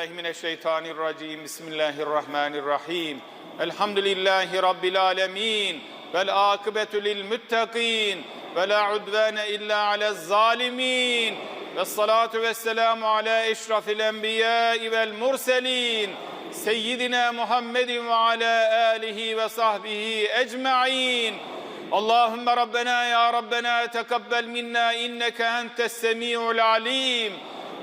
billahi mineşşeytanirracim. Bismillahirrahmanirrahim. Elhamdülillahi rabbil alamin. Vel akıbetu lil muttakin. Ve la udvane illa alez zalimin. Ve salatu ve selamu ala eşrafil enbiyai vel murselin. Seyyidina Muhammedin ve ala alihi ve sahbihi ecma'in. Allahümme Rabbena ya Rabbena tekabbel minna inneke entes semi'ul alim.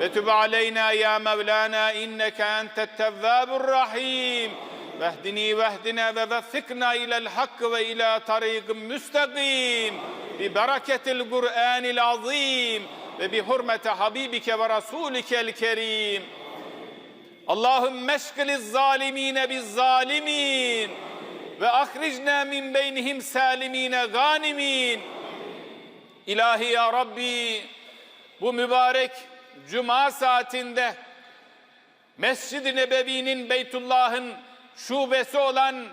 وتب علينا يا مولانا انك انت التواب الرحيم واهدني واهدنا ووفقنا الى الحق والى طريق مستقيم ببركه القران العظيم وبحرمه حبيبك ورسولك الكريم اللهم اشغل الظالمين بالظالمين ve ahricna min beynihim salimine ganimin. İlahi ya Rabbi bu mübarek cuma saatinde Mescid-i Nebevi'nin Beytullah'ın şubesi olan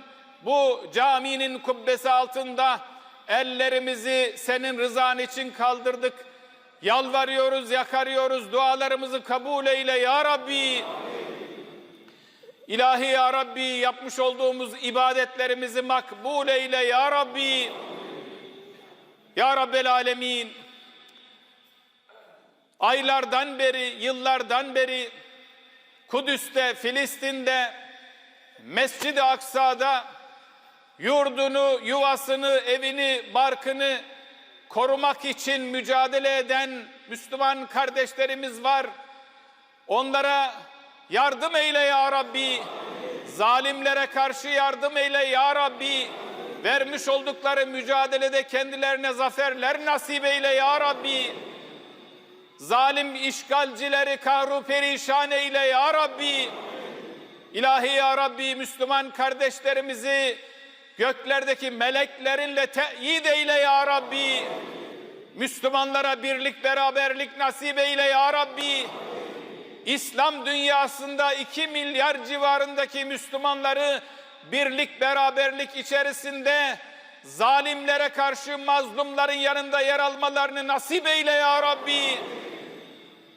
bu caminin kubbesi altında ellerimizi senin rızan için kaldırdık. Yalvarıyoruz, yakarıyoruz, dualarımızı kabul eyle ya Rabbi. İlahi ya Rabbi yapmış olduğumuz ibadetlerimizi makbul eyle ya Rabbi. Ya Rabbel Alemin. Aylardan beri, yıllardan beri Kudüs'te, Filistin'de, Mescid-i Aksa'da yurdunu, yuvasını, evini, barkını korumak için mücadele eden Müslüman kardeşlerimiz var. Onlara Yardım eyle ya Rabbi. Zalimlere karşı yardım eyle ya Rabbi. Vermiş oldukları mücadelede kendilerine zaferler nasip eyle ya Rabbi. Zalim işgalcileri kahru perişan eyle ya Rabbi. İlahi ya Rabbi Müslüman kardeşlerimizi göklerdeki meleklerinle teyit eyle ya Rabbi. Müslümanlara birlik beraberlik nasip eyle ya Rabbi. İslam dünyasında 2 milyar civarındaki Müslümanları birlik beraberlik içerisinde zalimlere karşı mazlumların yanında yer almalarını nasip eyle ya Rabbi.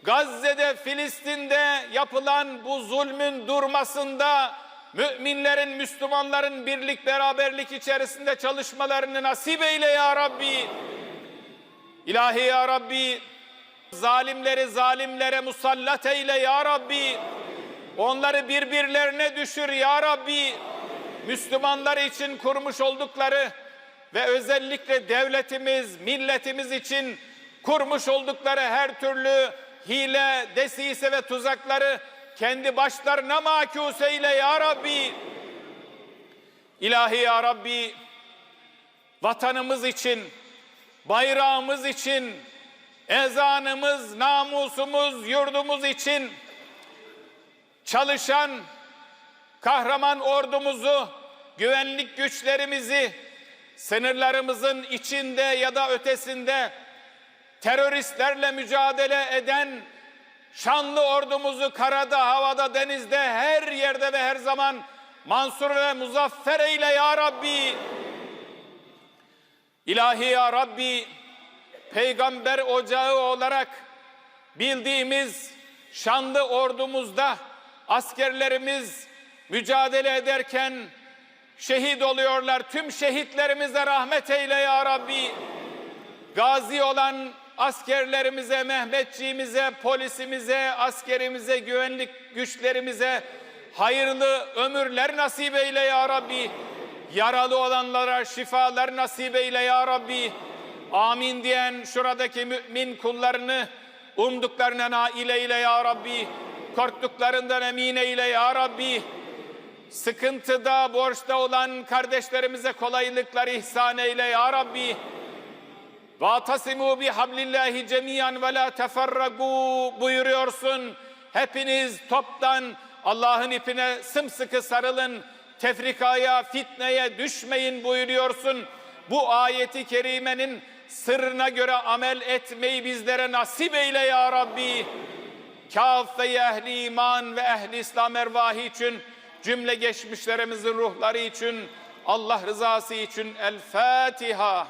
Gazze'de, Filistin'de yapılan bu zulmün durmasında müminlerin, Müslümanların birlik beraberlik içerisinde çalışmalarını nasip eyle ya Rabbi. İlahi ya Rabbi Zalimleri zalimlere musallat eyle ya Rabbi. Onları birbirlerine düşür ya Rabbi. Müslümanlar için kurmuş oldukları ve özellikle devletimiz, milletimiz için kurmuş oldukları her türlü hile, desise ve tuzakları kendi başlarına makus eyle ya Rabbi. İlahi ya Rabbi, vatanımız için, bayrağımız için, ezanımız, namusumuz, yurdumuz için çalışan kahraman ordumuzu, güvenlik güçlerimizi, sınırlarımızın içinde ya da ötesinde teröristlerle mücadele eden şanlı ordumuzu karada, havada, denizde, her yerde ve her zaman mansur ve muzaffer eyle ya Rabbi. İlahi ya Rabbi, peygamber ocağı olarak bildiğimiz şanlı ordumuzda askerlerimiz mücadele ederken şehit oluyorlar. Tüm şehitlerimize rahmet eyle ya Rabbi. Gazi olan askerlerimize, Mehmetçiğimize, polisimize, askerimize, güvenlik güçlerimize hayırlı ömürler nasip eyle ya Rabbi. Yaralı olanlara şifalar nasip eyle ya Rabbi. Amin diyen şuradaki mümin kullarını umduklarına nail eyle ya Rabbi. Korktuklarından emin eyle ya Rabbi. Sıkıntıda, borçta olan kardeşlerimize kolaylıklar ihsan eyle ya Rabbi. وَاَتَصِمُوا بِحَبْلِ cemiyan ve la teferragu buyuruyorsun. Hepiniz toptan Allah'ın ipine sımsıkı sarılın. Tefrikaya, fitneye düşmeyin buyuruyorsun. Bu ayeti kerimenin sırrına göre amel etmeyi bizlere nasip eyle ya Rabbi. Kâf ve ehli iman ve ehli İslam ervahı için, cümle geçmişlerimizin ruhları için, Allah rızası için El Fatiha.